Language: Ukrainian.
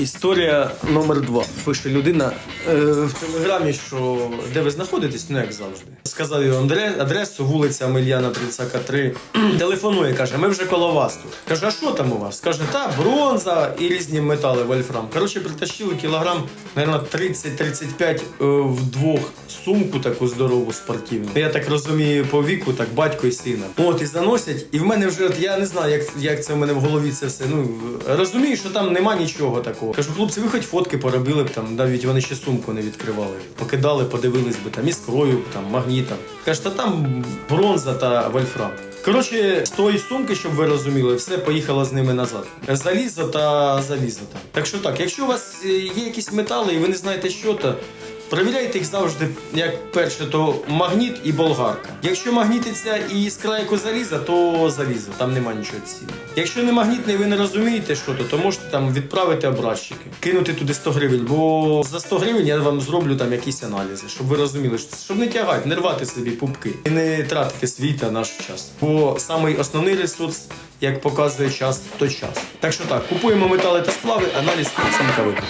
Історія номер два. Пише людина е, в телеграмі, що де ви знаходитесь, ну як завжди. Сказав його адресу, вулиця Мильяна Прицака 3. Телефонує, каже, ми вже коло вас тут. Каже, а що там у вас? Каже, та бронза і різні метали вольфрам. Коротше, притащили кілограм, мабуть, 30-35 е, вдвох сумку таку здорову спортивну. Я так розумію, по віку, так батько і сина. От і заносять, і в мене вже от я не знаю, як, як це в мене в голові це все. Ну розумію, що там нема нічого такого. Кажу, хлопці, ви хоч фотки поробили б там, навіть вони ще сумку не відкривали. Покидали, подивились би там іскрою, там магнітом. Каже, та там бронза та вольфрам. Коротше, з тої сумки, щоб ви розуміли, все поїхало з ними назад. Залізо та залізо. Так що так, якщо у вас е, є якісь метали і ви не знаєте, що то. Перевіряйте їх завжди, як перше, то магніт і болгарка. Якщо магнітиться і іскра як у заліза, то залізо, там нема нічого цінного. Якщо не магнітний, ви не розумієте, що то, то можете там відправити образчики, кинути туди 100 гривень, бо за 100 гривень я вам зроблю там якісь аналізи, щоб ви розуміли, що- щоб не тягати, не рвати собі пупки і не тратити свій та наш час. Бо самий основний ресурс, як показує час, то час. Так що так, купуємо метали та сплави, аналіз оцінка випадку.